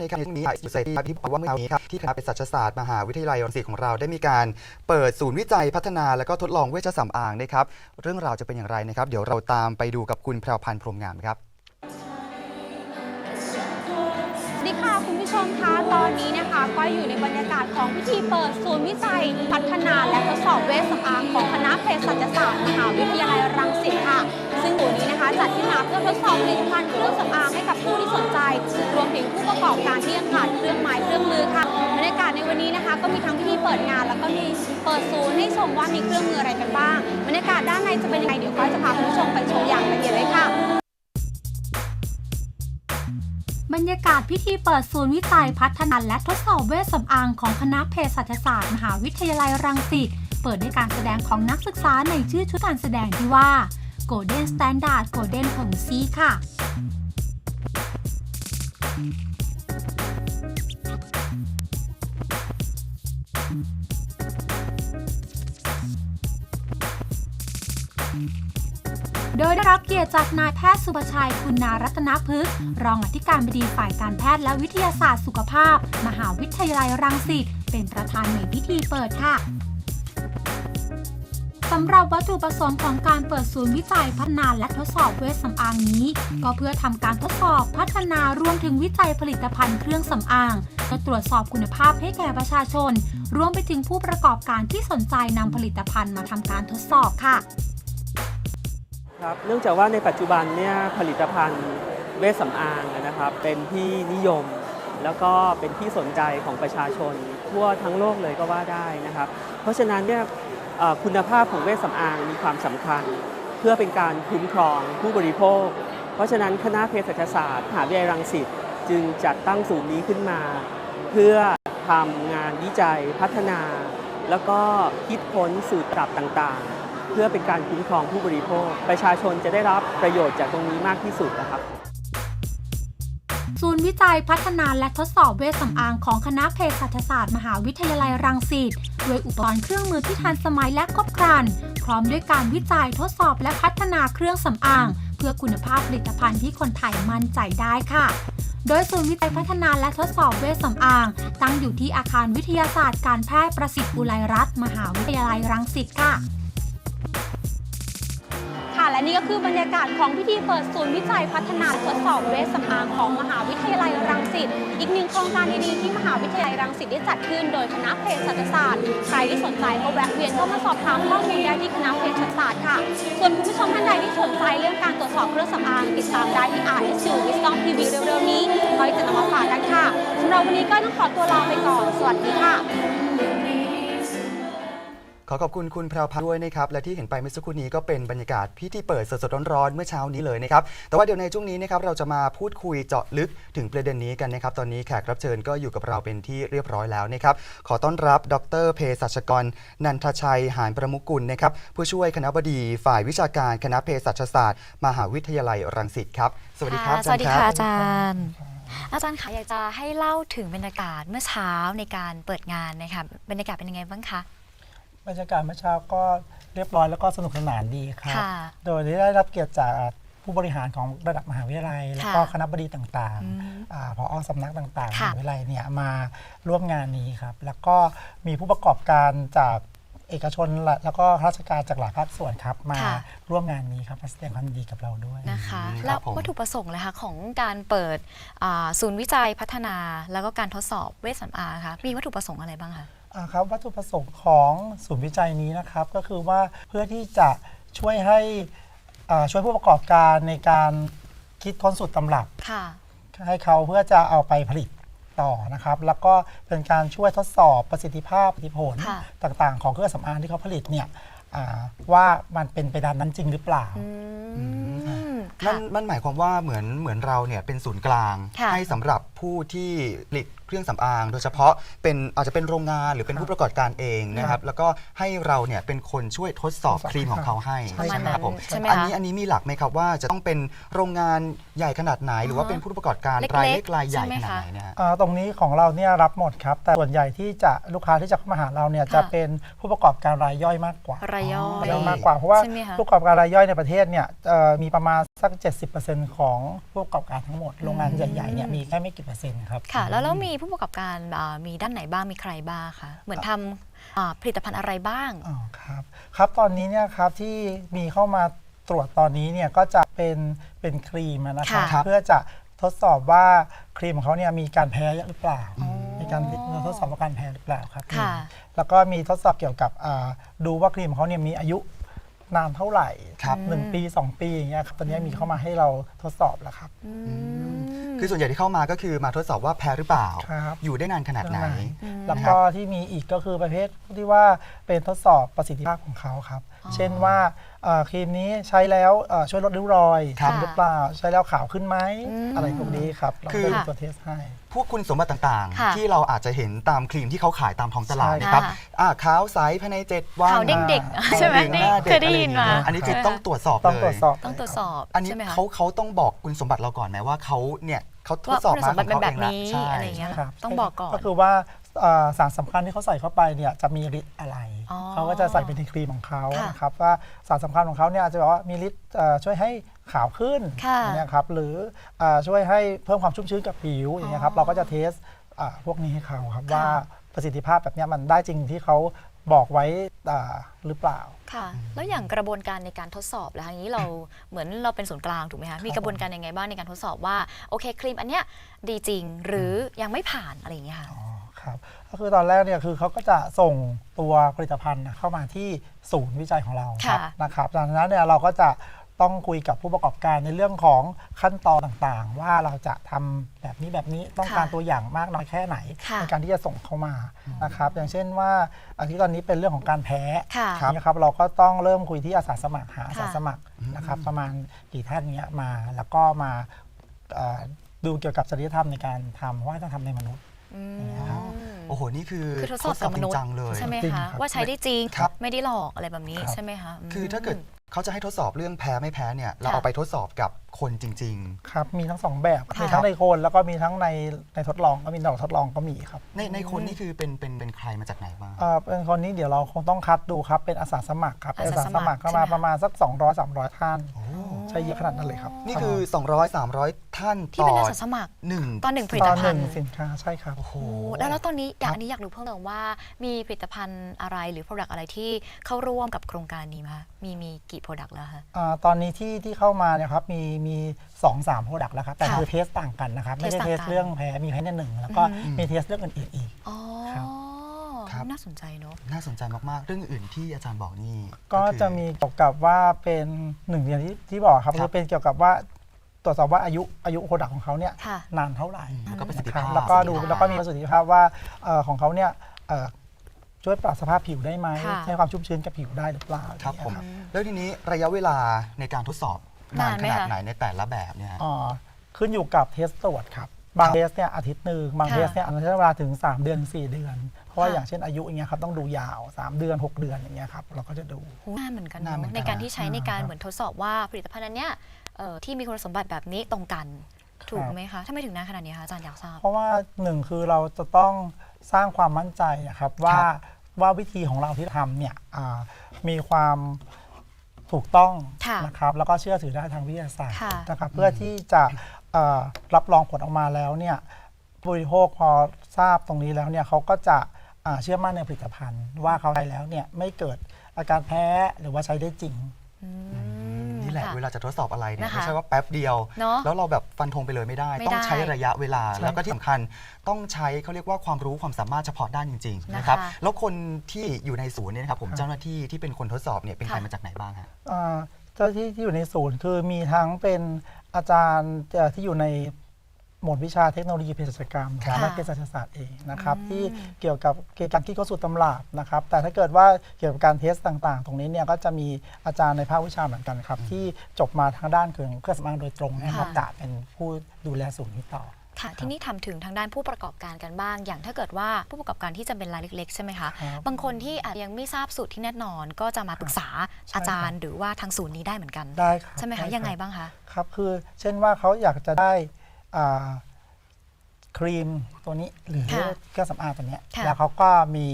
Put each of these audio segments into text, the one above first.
ในการนี้สุเสรีที่บอกว่าเมื่อเช้านี้ครับที่คณะเภสัชศาสตร์มหาวิทยาลัยรังสิตของเราได้มีการเปิดศูนย์วิจัยพัฒนาและก็ทดลองเวชสำอางนะครับ เรื่องราวจะเป็นอย่างไรนะครับ เดี๋ยวเราตามไปดูกับคุณแพรวพันธ์พรมงามครับสวัสดีค่ะคุณผู้ชมคะตอนนี้นะคะก็อยู่ในบรรยากาศของพิธีเปิดศูนย์วิจัย พัฒนาและทดสอบเวชสำอางของคณะเภสัชศาสตร์มหาวิทยาลัยรังสิตค่ะ ซึ่งศูนย์นี้นะคะจัดขึ้นมาเพื่อทดสอบผลิตภัณฑ์เครื่องสำอางให้กับผู้ที่สนใจ รวมถึงผู้ประกอบการที่ยังขาดเครื่องไม้เครื่องมือค่ะบรรยากาศในวันนี้นะคะ ก็มีทั้งพิธีเปิดงาน แล้วก็มีเปิดศูนย์ให้ชมว่ามีเครื่องมืออะไรกันบ้างบรรยากาศด้านในจะเป็นยังไงเดี๋ยวก้อยจะพาคุณผู้ชมไปชมอย่างละเอียดเลยค่ะบรรยากาศพิธีเปิดศูนย์วิจัยพัฒนาและทดสอบเวชสำอางของคณะเภสัชศาสตร์ มหาวิทยาลัยรังสิต เปิดด้วยการแสดงของนักศึกษาในชื่อชุดการแสดงที่ว่า Golden Standard Golden ผงซีค่ะ โดยได้รับเกียรติจากนายแพทย์สุภชัยคุณนารัตนพฤกษ์รองอธิการบดีฝ่ายการแพทย์และวิทยาศาสตร์สุขภาพ มหาวิทยาลัยรังสิตเป็นประธานในพิธีเปิดค่ะ สำหรับวัตถุประสงค์ของการเปิดศูนย์วิจัยพัฒนาและทดสอบเวชสำอางนี้ ก็เพื่อทำการทดสอบพัฒนารวมถึงวิจัยผลิตภัณฑ์เครื่องสำอางเพื่อตรวจสอบคุณภาพให้แก่ประชาชน รวมไปถึงผู้ประกอบการที่สนใจนำผลิตภัณฑ์มาทำการทดสอบค่ะครับเนื่องจากว่าในปัจจุบันเนี่ยผลิตภัณฑ์เวชสำอางนะครับ เป็นที่นิยมแล้วก็เป็นที่สนใจของประชาชนทั่วทั้งโลกเลยก็ว่าได้นะครับ เพราะฉะนั้นเนี่ย คุณภาพของเวชสำอางมีความสำคัญ เพื่อเป็นการคุ้มครองผู้บริโภค เพราะฉะนั้นคณะเภสัชศาสตร์มหาวิทยาลัยรังสิตจึงจัดตั้งศูนย์นี้ขึ้นมา เพื่อทำงานวิจัยพัฒนา แล้วก็คิดค้นสูตรปรับต่างๆ เพื่อเป็นการคุ้มครองผู้บริโภค ประชาชนจะได้รับประโยชน์จากตรงนี้มากที่สุดนะครับ ศูนย์วิจัยพัฒนาและทดสอบเวชสำอางของคณะเภสัชศาสตร์มหาวิทยาลัยรังสิตด้วยอุปกรณ์เครื่องมือที่ทันสมัยและครบครัน พร้อมด้วยการวิจัยทดสอบและพัฒนาเครื่องสำอาง เพื่อคุณภาพผลิตภัณฑ์ที่คนไทยมั่นใจได้ค่ะโดยศูนย์วิจัยพัฒนาและทดสอบเวชสำอาง ตั้งอยู่ที่อาคารวิทยาศาสตร์การแพทย์ประสิทธิ์อุไรรัตน์มหาวิทยาลัยรังสิตค่ะ และนี่ก็คือบรรยากาศของพิธีเปิดศูนย์วิจัยพัฒนาทดสอบเวชสำอางของมหาวิทยาลัยรังสิต อีกหนึ่งโครงการดีๆที่มหาวิทยาลัยรังสิตได้จัดขึ้นโดยคณะเภสัชศาสตร์ ใครที่สนใจก็แวะเวียนเข้ามาสอบถามข้อมูลได้ที่คณะเภสัชศาสตร์ค่ะ ส่วนคุณผู้ชมท่านใดที่สนใจเรื่องการตรวจสอบเครื่องสำอางติดตามได้ที่ RSU Wisdom TV เร็วๆนี้ก้อยจะนำมาฝากกันค่ะสำหรับวันนี้ก้อยต้องขอตัวลาไปก่อน สวัสดีค่ะ ขอขอบคุณคุณแพรวพันธ์ด้วยนะครับ และที่เห็นไปเมื่อสักครู่นี้ก็เป็นบรรยากาศพิธีเปิดสดๆร้อนๆเมื่อเช้านี้เลยนะครับ แต่ว่าเดี๋ยวในช่วงนี้นะครับเราจะมาพูดคุยเจาะลึกถึงประเด็นนี้กันนะครับ ตอนนี้แขกรับเชิญก็อยู่กับเราเป็นที่เรียบร้อยแล้วนะครับ ขอต้อนรับ ดรเภสัชกร นันทชัย หานประมุกุลนะครับ ผู้ช่วยคณะบดีฝ่ายวิชาการคณะเภสัชศาสตร์ มหาวิทยาลัยรังสิตครับ สวัสดีครับะสวัสดีอาจารย์ค่ะรับ อาจารย์ อาจารย์คะอยากจะให้เล่าถึงบรรยากาศเมื่อเช้าในการเปิดงานนะคะบรรยากาศเป็นยังไงบ้างคะ บรรยากาศเมื่อเช้าก็เรียบร้อยแล้วก็สนุกสนานดีครับ ค่ะ โดยได้รับเกียรติจากผู้บริหารของระดับมหาวิทยาลัย แล้วก็คณะบดีต่างอืมๆอาพอสำนักต่างๆมค่ะ หาวิทยาลัยเนี่ยมาร่วมงานนี้ครับ แล้วก็มีผู้ประกอบการจากเอกชนและแล้วก็ข้าราชการจากหลายภาคส่วนครับ มาค่ะร่วมงานนี้ครับมาแสดงความยินดีกับเราด้วย นะคะอืมแล้วครับผม วัตถุประสงค์เลยคะของการเปิดอ่าศูนย์วิจัยพัฒนาแล้วก็การทดสอบเวชสำอางคะมีวัตถุประสงค์อะไรบ้างคะอ่า ครับวัตถุประสงค์ของศูนย์วิจัยนี้นะครับ ก็คือว่าเพื่อที่จะช่วยให้อ่าช่วยผู้ประกอบการในการคิดค้นสูตรตำรับค่ะให้เขาเพื่อจะเอาไปผลิตต่อนะครับ แล้วก็เป็นการช่วยทดสอบประสิทธิภาพประสิทธิผลค่ะต่างๆ ของเครื่องสำอางที่เขาผลิตเนี่ยอ่าว่ามันเป็นไปตามนั้นจริงหรือเปล่าอืมนั่ค่ะนมันหมายความว่าเหมือนเหมือนเราเนี่ยเป็นศูนย์กลางค่ะให้สำหรับ ผู้ที่ผลิตเครื่องสำอาง โดยเฉพาะเป็นอาจจะเป็นโรงงานหรือเป็นผู้ประกอบการเองนะครับ แล้วก็ให้เราเนี่ยเป็นคนช่วยทดสอบทดสอบครีมของเขาให้ประมาณไหครับผมนั้นใช่ไหมอันคะนี้อันนี้มีหลักไหมครับว่าจะต้องเป็นโรงงานใหญ่ขนาดไหน หรือว่าเป็นผู้ประกอบการเล็กๆรายเล็กรายใหญ่ใช่ไหมขนาดคะ ไหนเนี่ยฮะ อ่าตรงนี้ของเราเนี่ยรับหมดครับ แต่ส่วนใหญ่ที่จะลูกค้าที่จะเข้ามาหาเราเนี่ยค่ะ จะเป็นผู้ประกอบการรายย่อยมากกว่ารายย่อยรายย่อยมากกว่าเพราะว่าใช่ไหมคะผู้ประกอบการรายย่อยในประเทศเนี่ยเอ่อมีประมาณสัก 70%ของผู้ประกอบการทั้งหมดโรงงานใหญ่ๆเนี่ยมีแค่ไม่กี่เปอร์เซ็นต์80%ครับ ค่ะ แล้วแล้วมีผู้ประกอบการอ่ามีด้านไหนบ้างมีใครบ้างคะเหมือนทำอ่าผลิตภัณฑ์อะไรบ้าง อ๋อครับครับตอนนี้เนี่ยครับที่มีเข้ามาตรวจตอนนี้เนี่ยก็จะเป็นเป็นครีมนะครับค่ะ เพื่อจะทดสอบว่าครีมของเขาเนี่ยมีการแพ้หรือเปล่า มีการทดสอบว่าการแพ้หรือเปล่าครับค่ะ แล้วก็มีทดสอบเกี่ยวกับอ่าดูว่าครีมของเขาเนี่ยมีอายุนานเท่าไหร่ครับหนึ่งปี 2 ปีอย่างเงี้ยครับตอนนี้มีเข้ามาให้เราทดสอบแล้วครับ อืม คือส่วนใหญ่ที่เข้ามาก็คือมาทดสอบว่าแพ้หรือเปล่า ครับอยู่ได้นานขนาดไหน แล้วก็ที่มีอีกก็คือประเภทที่ว่าเป็นทดสอบประสิทธิภาพของเขาครับอ๋อเช่นว่าเอ่อครีมนี้ใช้แล้วเอ่อช่วยลดริ้วรอยครับ หรือเปล่าใช้แล้วขาวขึ้นไหมอืมอะไรพวกนี้ครับเราคือก็มีตัวเทสให้ พวกคุณสมบัติต่างค่ะๆ ที่เราอาจจะเห็นตามครีมที่เขาขายตามท้องตลาดใช่นะครับค่ะอ่าขาวใสภายใน 7 วันขาวเด็กๆใช่ไหมดึงน้าเคยได้ยินมา อันนี้คือใช่ไหมต้องตรวจสอบต้องเลยตรวจสอบ ต้องตรวจสอบอันนี้ใช่ไหมคะ เขาเขาต้องบอกคุณสมบัติเราก่อนไหมว่าเขาเนี่ย เขาทดว่าสอบคุณสมามบัติเป็นแบบขงขานี้เงละอะไรอย่างเงี้ยครับต้องบอกก่อน ก็คือว่าเอ่อสารสำคัญที่เขาใส่เข้าไปเนี่ยจะมีฤทธิ์อะไร อ๋อเขาก็จะใส่เป็นในครีมของเขาค่ะนะครับว่าสารสำคัญของเขาเนี่ยอาจจะบอกว่ามีฤทธิ์เอ่อช่วยให้ขาวขึ้นค่ะอย่างเงี้ยครับหรืออ่าช่วยให้เพิ่มความชุ่มชื้นกับผิวอย่างเงี้ยครับเราก็จะเทสอ่าพวกนี้ให้เขาครับว่าประสิทธิภาพแบบเนี้ยมันได้จริงที่เขา บอกไว้อ่าหรือเปล่า ค่ะ แล้วอย่างกระบวนการในการทดสอบแล้วอย่างนี้เราเหมือนเราเป็นศูนย์กลางถูกไหมคะ มีกระบวนการยังไงบ้างในการทดสอบว่าโอเคครีมอันเนี้ยดีจริงหรือยังไม่ผ่านอะไรอย่างเงี้ยค่ะ อ๋อครับ ก็คือตอนแรกเนี่ยคือเขาก็จะส่งตัวผลิตภัณฑ์เข้ามาที่ศูนย์วิจัยของเราค่ะ นะครับจากนั้นเนี่ยเราก็จะ ต้องคุยกับผู้ประกอบการในเรื่องของขั้นตอนต่างๆ ว่าเราจะทำแบบนี้แบบนี้ต้องการค่ะตัวอย่างมากน้อยแค่ไหนค่ะในการที่จะส่งเข้ามานะครับ อย่างเช่นว่าอันที่ตอนนี้เป็นเรื่องของการแพ้ค่ะนะครับเราก็ต้องเริ่มคุยที่อาสาสมัครหาอาสาค่ะสมัครนะครับ ประมาณกี่ท่านเนี้ยมาแล้วก็มาเอ่อดูเกี่ยวกับจริยธรรมในการทำว่าต้องทำในมนุษย์อืมครับโอ้โห นี่คือคือทดสอบกับมนุษจย์จังเลยใช่ไหมจริงคะครับว่าใช้ได้จริงครับไม่ได้หลอกอะไรแบบนี้ครับใช่ไหมคะมคือถ้าเกิด เขาจะให้ทดสอบเรื่องแพ้ไม่แพ้เนี่ยเราค่ะเอาไปทดสอบกับคนจริง ครับ มีทั้งสองแบบค่ะ มีทั้งในโคนแล้วก็มีทั้งในในทดลองก็มีดอกทดลองก็มีครับๆ ในในคนนี่คือเป็นเป็นเป็นใครมาจากไหนบ้าง เอ่อเป็นคนนี้เดี๋ยวเราคงต้องคัดดูครับเป็นอาสาสมัครครับอาอาสาสาสสมัมัคครรเข้ามาใช่ไหม ประมาณสัก 200 300 ท่าน ใช่เยอะขนาดนั้นเลยครับนี่คือ 200 300 ท่านที่ต่เป็นออาสาสมัคร หนึ่งตอนหนึ่งผลิตตอนหภันึ่ณงฑ์สินค้าใช่ครับ โอ้โหโอ้แล้วแล้วตอนนี้อยากอันนี้อยากรู้เพิ่มเติมว่า มีผลิตภัณฑ์อะไรหรือ Product อะไรที่เข้าร่วมกับโครงการนี้ไหมคะมีมีกี่ Product แล้วคะ อ่าตอนนี้ที่ที่เข้ามาเนี่ยครับมีมีสองสามโปรดักต์แล้วครับแต่ค่ะคือเทสต่างกันนะครับ ไม่ได้เทเทสสต่างกันเรื่องแพ้มีแพ้ในหนึ่งแล้วก็อือฮึมีเทสเรื่องอื่นๆอีก อ๋อ ครับ ครับ น่าสนใจเนอะน่าสนใจมากๆ เรื่องอื่นที่อาจารย์บอกนี่ก็คือ จะมีเกี่ยวกับว่าเป็นหนึ่งอย่างที่ที่บอกครับครับ คือเป็นเกี่ยวกับว่าตรวจสอบว่าอายุอายุโปรดักต์ของเขาเนี่ยค่ะ นานเท่าไหร่อืมแล้วก็ประสิทธิครัภาบพแล้วก็ดูประสิทธิภาพแล้วก็มีประสิทธิภาพว่าเอ่อของเขาเนี่ยเอ่อช่วยปรับสภาพผิวได้ไหมค่ะ ให้ความชุ่มชื้นกับผิวได้หรือเปล่าครับผมอย่างเงี้ยแล้วทีนี้ระยะเวลาในการทดสอบนานนานขไหมนาดคะ ไหนในแต่ละแบบเนี่ยฮะ อ่าขึ้นอยู่กับเทสตรวจครับ บางครับเทสเนี่ยอาทิตย์หนึ่งบางค่ะเทสเนี่ยอาจจะใช้เวลาถึง 3 เดือน 4 เดือน เพราะว่าค่ะอย่างเช่นอายุอย่างเงี้ยครับต้องดูยาว 3 เดือน 6 เดือนอย่างเงี้ยครับเราก็จะดูโหนานเหมือนกันนานเนเหมืออะนกันในการที่ใช้ในการครับเหมือนทดสอบว่าผลิตภัณฑ์อันเนี้ยเอ่อที่มีคุณสมบัติแบบนี้ตรงกันถูกไหมคะถ้าไม่ถึงนานขนาดนี้คะอาจารย์อยากทราบ เพราะว่าหนึ่งคือเราจะต้องสร้างความมั่นใจนะครับว่าครับว่าวิธีของเราที่ทำเนี่ยอ่ามีความ ถูกต้องค่ะนะครับแล้วก็เชื่อถือได้ทางวิทยาศาสตร์ค่ะ นะครับเพื่อที่จะเอ่อรับรองผลออกมาแล้วเนี่ยผู้บริโภคพอทราบตรงนี้แล้วเนี่ยเขาก็จะอ่าเชื่อมั่นในผลิตภัณฑ์ ว่าเขาใช้แล้วเนี่ยไม่เกิดอาการแพ้หรือว่าใช้ได้จริง อืมนี่ แหละค่เวลาจะทดสอบอะไรเนี่ยนะคะไม่ใช่ว่าแป๊บเดียว เนอะแล้วเราแบบฟันธงไปเลยไม่ได้ ไม่ต้องได้ใช้ระยะเวลา ใช่แล้วก็ที่สำคัญต้องใช้เขาเรียกว่าความรู้ความสามารถเฉพาะด้านจริงๆนะครับนะคะแล้วคนที่อยู่ในศูนย์เนี่ยนะครับผมครับเจ้าหน้าที่ที่เป็นคนทดสอบเนี่ยเป็นใครค่ะ มาจากไหนบ้างฮะ อ่าเจ้าที่ที่อยู่ในศูนย์คือมีทั้งเป็นอาจารย์เอ่อที่อยู่ใน หมวดวิชาเทคโนโลยีเภสัชกรรมค่ะและเภสัชศาสตร์เองนะครับอืมที่เกี่ยวกับเกี่ยวกับการคิดค้นสูตรตำราบนะครับแต่ถ้าเกิดว่าเกี่ยวกับการเทสต่างๆ ตรงนี้เนี่ยก็จะมีอาจารย์ในภาควิชาเหมือนกันครับที่จบมาทางด้านเครื่องเครื่องสำอางโดยตรงนะครับค่ะจะเป็นผู้ดูแลศูนย์นี้ต่อค่ะทีนี้ทำถึงทางด้านผู้ประกอบการกันบ้าง อย่างถ้าเกิดว่าผู้ประกอบการที่จะเป็นรายเล็ก ๆ ใช่ไหมคะครับบางคนที่อาจยังไม่ทราบสูตรที่แน่นอน ก็จะมาปรึกษาใช่อาจารย์ หรือว่าทางศูนย์นี้ได้เหมือนกันได้ครับใช่ไหมด้คะรับยังไงบ้างคะครับคือเช่นว่าเขาอยากจะได้อ่า ครีมตัวนี้หรือค่ะเครื่องสำอางตัวเนี้ยค่ะแล้วเขาก็มี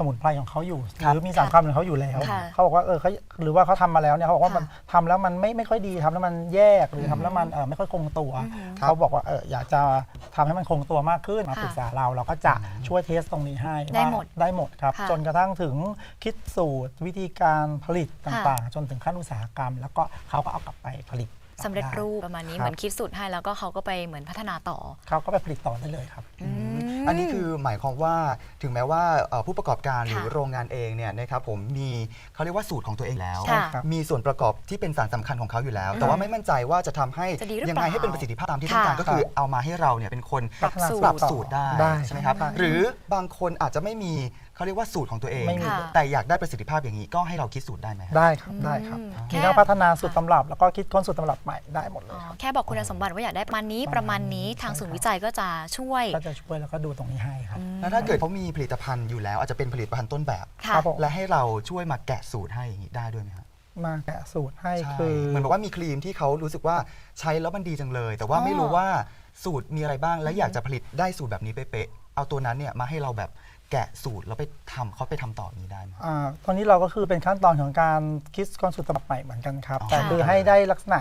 สสมุนไพรของเขาอยู่หครับรือมีสารคัมของเขาอยู่แล้ว ค่ะเขาบอกว่าเออเขาหรือว่าเขาทำมาแล้วเนี่ยเขาบอกว่าค่ะมันทำแล้วมันไม่ไม่ค่อยดีทำแล้วมันแยกหรือทำแล้วมันเออไม่ค่อยคงตัวครับเขาบอกว่าเอออยากจะทำให้มันคงตัวมากขึ้นมาค่ะปรึกษาเราเราก็จะช่วยเทสตรงนี้ให้ได้ว่าหมดได้หมดครับ ค่ะจนกระทั่งถึงคิดสูตรวิธีการผลิตค่ะต่างๆ จนถึงขั้นอุตสาหกรรม แล้วก็เขาก็เอากลับไปผลิตต่อ สำเร็จได้รูปประมาณนี้ครับเหมือนคิดสูตรให้แล้วก็เขาก็ไปเหมือนพัฒนาต่อ เขาก็ไปผลิตต่อได้เลยครับอมอันนี้คือหมายความว่าถึงแม้ว่าเอ่อผู้ประกอบการหรือค่ะโรงงานเองเนี่ยนะครับผมมีเขาเรียกว่าสูตรของตัวเองแล้วค่ะครับมีส่วนประกอบที่เป็นสารสำคัญของเขาอยู่แล้ว แต่ว่าไม่มั่นใจว่าจะทำให้จะดีหรือเปล่ายังไงให้เป็นประสิทธิภาพตามที่ต้องการค่ะก็คือเอามาให้เราเนี่ยเป็นคนพัฒนาสูตรปรับสูตรได้ได้ใช่ไหมครับได้หรือบางคนอาจจะไม่มี เขาเรียกว่าสูตรของตัวเอง ไม่มี ค่ะ แต่อยากได้ประสิทธิภาพอย่างนี้ก็ให้เราคิดสูตรได้ไหมครับ ได้ครับได้ครับอืมมีแค่ทั้งพัฒนาสูตรตำรับ แล้วก็คิดค้นสูตรตำรับใหม่ได้หมดเลอ๋อยครับ แค่บอกคุณสมบัติว่าอยากได้ประมาณนี้ประมาณนี้ทางศูนย์วิจัยก็จะช่วยก็จะช่วยแล้วก็ดูตรงนี้ให้ครับแล้วถ้าเกิดเขามีผลิตภัณฑ์อยู่แล้ว อาจจะเป็นผลิตภัณฑ์ต้นแบบ ค่ะ ครับผม และให้เราช่วยมาแกะสูตรให้อย่างนี้ได้ด้วยไหมครับมาแกะสูตรให้ใช่คือ เหมือนแบบว่ามีครีมที่เขารู้สึกว่าใช้แล้วมันดีจังเลย แต่ว่าอ๋อ ไม่รู้ว่าสูตรมีอะไรบ้างและอยากจะผลิตได้สูตรแบบนี้เป๊ะๆเอาตัวนั้นเนี่ยมาให้เราแบบ แกะสูตรแล้วไปทำเขาไปทำต่ออย่างนี้ได้ไหม อ่าตอนนี้เราก็คือเป็นขั้นตอนของการคิดค้นสูตรตำรับใหม่เหมือนกันครับ อ๋อ แต่คือให้ได้ลักษณะ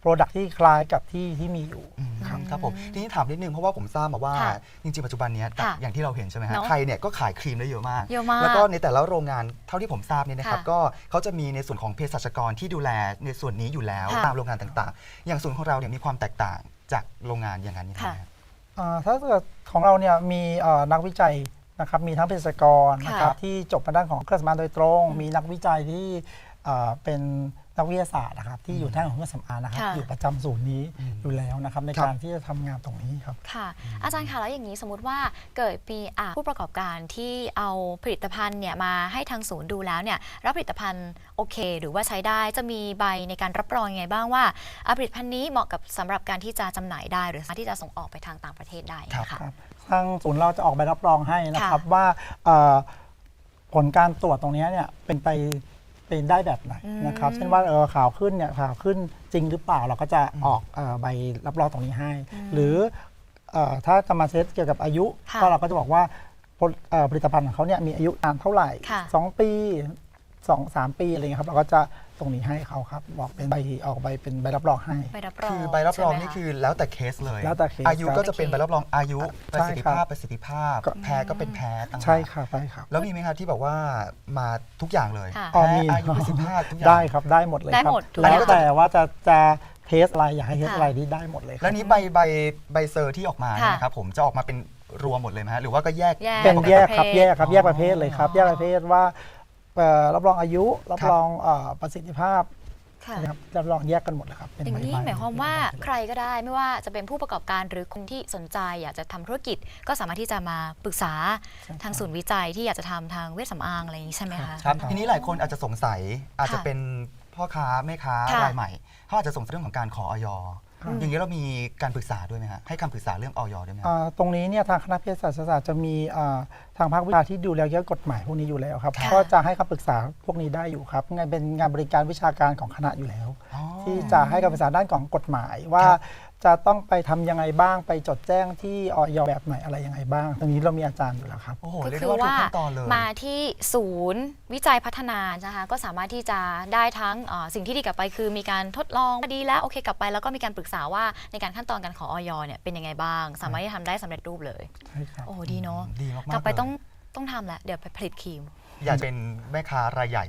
โปรดักที่คล้ายกับที่ที่มีอยู่ อืมครับครับผมทีนี้ถามนิดนึงเพราะว่าผมทราบมาว่าค่ะจริงๆปัจจุบันเนี้ยค่ะอย่างที่เราเห็นใช่ไหมฮะเนอะไทยเนี่ยก็ขายครีมได้เยอะมาก เยอะมากแล้วก็ในแต่ละโรงงานเท่าที่ผมทราบเนี่ยนะครับค่ะก็เขาจะมีในส่วนของเภสัชกรที่ดูแลในส่วนนี้อยู่แล้วค่ะตามโรงงานต่างๆ อย่างส่วนของเราเนี่ยมีความแตกต่างจากโรงงานอย่างนั้นยังไงค่ะ ฮะอ่า ถ้าเกิดของเราเนี่ยมีเอ่อนักวิจัยนะครับมีทั้งเภสัชกรนะครับค่ะที่จบมาด้านของเครื่องสำอางโดยตรง มีนักวิจัยที่เอ่อเป็น นักวิทยาศาสตร์นะครับที่อยู่ด้านของเครื่องสำอางนะครับค่ะ อยู่ประจำศูนย์นี้อยู่แล้วนะครับในครับ การที่จะทำงานตรงนี้ครับ ค่ะ อาจารย์คะแล้วอย่างนี้สมมติว่าเกิดปีอะผู้ประกอบการที่เอาผลิตภัณฑ์เนี่ยมาให้ทางศูนย์ดูแล้วเนี่ยรับผลิตภัณฑ์โอเค หรือว่าใช้ได้จะมีใบในการรับรองยังไงบ้างว่าอะผลิตภัณฑ์นี้เหมาะกับสำหรับการที่จะจำหน่ายได้ หรือสามารถที่จะส่งออกไปทางต่างประเทศได้นะคะครับทางศูนย์เราจะออกใบรับรองให้นะครับค่ะว่าเอ่อผลการตรวจตรงเนี้ยเนี่ยเป็นไป เป็นได้แบบไหนนะครับอืมเช่นว่าเออข่าวขึ้นเนี่ยข่าวขึ้นจริงหรือเปล่าเราก็จะออกเอ่อใบรับรองตรงนี้ให้ หรือเอ่อถ้าจะมาเซตเกี่ยวกับอายุค่ะก็เราก็จะบอกว่าผลเอ่อผลิตภัณฑ์ของเขาเนี่ยมีอายุนานเท่าไหร่ค่ะสองปี สองสามปีอะไรเงี้ยครับเราก็จะตรงนี้ให้เขาครับบอกเป็นใบออกใบเป็นใบรับรองให้ใบรับรองคือใบรับรองใช่ไหมนี่คะคือแล้วแต่เคสเลยแล้วแต่เคสอายุครับก็จะเป็นใบรับรองอายุประใช่สิทธิครับภาพประสิทธิภาพก็แพ้ก็เป็นแพ้ต่างหากใช่ครับใช่ครับแล้วมีไหมครับที่แบบว่ามาทุกอย่างเลยค่ะอ๋อแพ้มีอายุประสิทธิภาพทุกอย่างได้ครับได้หมดเลยได้ครับหมดทุกแล้วอย่างแต่ว่าจะจะเทสอะไรอยากให้เทสค่ะอะไรที่ได้หมดเลยครับแล้วนี้ใบใบใบเซอร์ที่ออกมาค่ะนะครับผมจะออกมาเป็นรวมหมดเลยไหมฮะหรือว่าก็แยกแยกเป็นแยกครับประเภทแยกครับแยกประเภทเลยครับอ๋อแยกประเภทว่าเอ่อ รับรองอายุ รับครับรองเอ่อประสิทธิภาปค่ะนะครับรับรองแยกกันหมดเลยครับเป็นอย่างนี้ใบๆหมายความว่าใครก็ได้ไม่ว่าจะเป็นผู้ประกอบการหรือคนที่สนใจอยากจะทำธุรกิจ ก็สามารถที่จะมาปรึกษาทางศูนย์วิจัยที่อยากจะทำทางเวชสำอางอะไรอย่างนี้ใช่ไหมคะครับทีนี้หลายคนอาจจะสงสัยอาจจะค่ะเป็นพ่อค้าแม่ค้าค่ะรายใหม่เขาอาจจะสงสัยเรื่องของการขอออยครับ อย่างนี้เรามีการปรึกษาด้วยไหมฮะให้คำปรึกษาเรื่องออยด้วยไหมฮะ อ่าตรงนี้เนี่ยทางคณะเภสัชศาสตร์จะมีอ่าทางภาควิชาที่ดูแลเกี่ยวกับกฎหมายพวกนี้อยู่แล้วครับ ค่ะก็จะให้คำปรึกษาพวกนี้ได้อยู่ครับงานเป็นงานบริการวิชาการของคณะอยู่แล้ว อ๋อที่จะให้คำปรึกษาด้านของกฎหมายว่าครับ จะต้องไปทำยังไงบ้างไปจดแจ้งที่ออยแบบไหนอะไรยังไงบ้าง ตรงนี้เรามีอาจารย์อยู่แล้วครับ โอ้โหก็เรียกคืได้อว่าทุกว่าขั้นตอนเลย มาที่ศูนย์วิจัยพัฒนานะคะก็สามารถที่จะได้ทั้งเอ่อสิ่งที่ดีกลับไปคือมีการทดลองดีแล้วโอเคกลับไปแล้วก็มีการปรึกษาว่าในการขั้นตอนการขอออยเนี่ยเป็นยังไงบ้าง สามารถที่จะทำได้สำเร็จรูปเลย ใช่ครับ โอ้ดีเนาะดีมากๆกลับไปเลย ต้องต้องทำแหละเดี๋ยวไปผลิตครีม อยากเป็นแม่ค้ารายใหญ่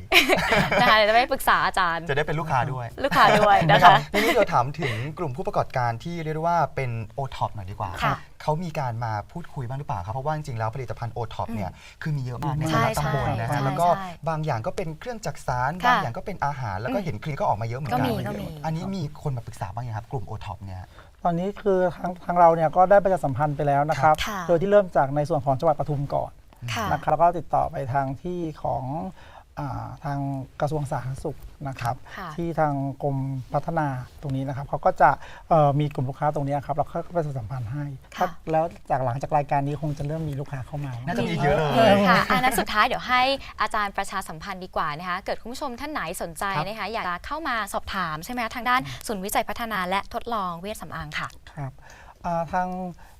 นะคะเดี๋ยวจะไปปรึกษาอาจารย์ จะได้เป็นลูกค้าด้วยลูกค้าด้วยนะนะครับคะ ทีนี้เราถามถึงกลุ่มผู้ประกอบการที่เรียกได้ว่าเป็นโอท็อปหน่อยดีกว่าค่ะเขามีการมาพูดคุยบ้างหรือเปล่าครับ เพราะว่าจริงๆแล้วผลิตภัณฑ์โอท็อปเนี่ยคือมีเยอะมากในใช่แต่ละตำบลนะใช่ฮะแล้วก็ใช่บางอย่างก็เป็นเครื่องจักสารค่ะบางอย่างก็เป็นอาหารแล้วก็เห็นคลินก็ออกมาเยอะเหมือนกัก็มีก็มี อันนี้มีคนมาปรึกษาบ้างยังครับ กลุ่มโอท็อปเนี่ย ตอนนี้คือทางทางเราเนี่ยก็ได้ประชาสัมพันธ์ไปแล้วนะครับ ค่ะ โดยที่เริ่มจากในส่วนของจังหวัดปทุมก่อนค่ะ นะครับแล้วก็ติดต่อไปทางที่ของอาทางกระทรวงสาธารณสุขนะครับค่ะที่ทางกรมพัฒนาตรงนี้นะครับเขาก็จะเอ่อมีกลุ่มลูกค้าตรงนี้ครับเราก็ประชาสัมพันธ์ให้ค่ะถ้าแล้วจากหลังจากรายการนี้คงจะเริ่มมีลูกค้าเข้ามาน่าจะมีเยอะเลยมีค่ะอันนั้นสุดท้ายเดี๋ยวให้อาจารย์ประชาสัมพันธ์ดีกว่านะคะเกิดคุณผู้ชมท่านไหนสนใจครับนะคะอยากจะเข้ามาสอบถามใช่ไหมคะทางด้านศูนย์วิจัยพัฒนาและทดลองเวชสำอางค่ะครับ อ่าทาง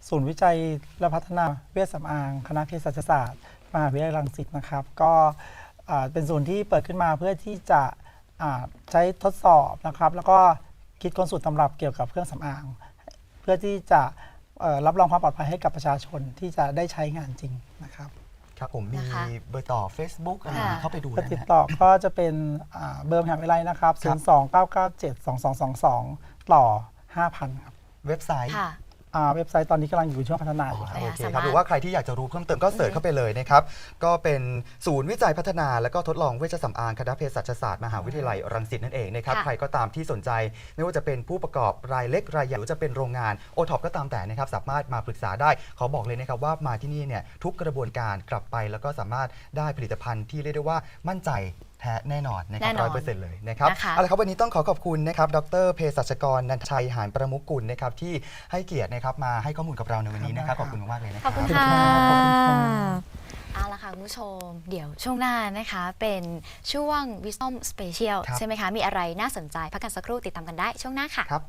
ศูนย์วิจัยและพัฒนาเวชสำอาง คณะเภสัชศาสตร์มหาวิทยาลัยรังสิตนะครับ ก็อ่าเป็นศูนย์ที่เปิดขึ้นมาเพื่อที่จะอ่าใช้ทดสอบนะครับ แล้วก็คิดค้นสูตรตำรับเกี่ยวกับเครื่องสำอาง เพื่อที่จะเอ่อรับรองความปลอดภัยให้กับประชาชนที่จะได้ใช้งานจริงนะครับ ครับผมมีนะคะเบอร์ต่อ Facebook อะไรค่ะ เข้าไปดูก็ได้ติดนะต่อก็จะเป็นอ่าเบอร์มหาวิทยาลัยนะครับครับ029972222 ต่อ 5,000 ครับ เว็บไซต์ ค่ะอ่า เว็บไซต์ตอนนี้กำลังอยู่ในช่วงพัฒนาอยู่ครับอ๋โออเคสาครัมารถบหรือว่าใครที่อยากจะรู้เพิ่มเติมก็เสิร์ชเข้าไปเลยนะครับ ก็เป็นศูนย์วิจัยพัฒนาและก็ทดลองเวชสำอางคณะเภสัชศาสตร์มหาวิทยาลัยรังสิตนั่นเองนะครับ ค่ะใครก็ตามที่สนใจ ไม่ว่าจะเป็นผู้ประกอบรายเล็กรายใหญ่หรือจะเป็นโรงงานโอท็อปก็ตามแต่นะครับสามารถมาปรึกษาได้ขอบอกเลยนะครับว่ามาที่นี่เนี่ยทุกกระบวนการกลับไปแล้วก็สามารถได้ผลิตภัณฑ์ที่เรียกได้ว่ามั่นใจ แท้แน่นอนนะครัแน่บนอนร้อยเปอร์เซ็นต์เลยนะครับนะคะ เอาละครับวันนี้ต้องขอขอบคุณนะครับดรเภสัชกรนันทชัยหานประมุกกุลนะครับที่ให้เกียรตินะครับมาให้ข้อมูลกับเราในวันนี้นะครับขอบคุณมากๆเลยนะคขรัอบคุณขอบค่ะคุณครับ เอาละค่ะคุณผู้ชม เดี๋ยวช่วงหน้านะคะ เป็นช่วง Wisdom Special ครับ ใช่ไหมคะ มีอะไรน่าสนใจพักกันสักครู่ติดตามกันได้ช่วงหน้าค่ะ ครับ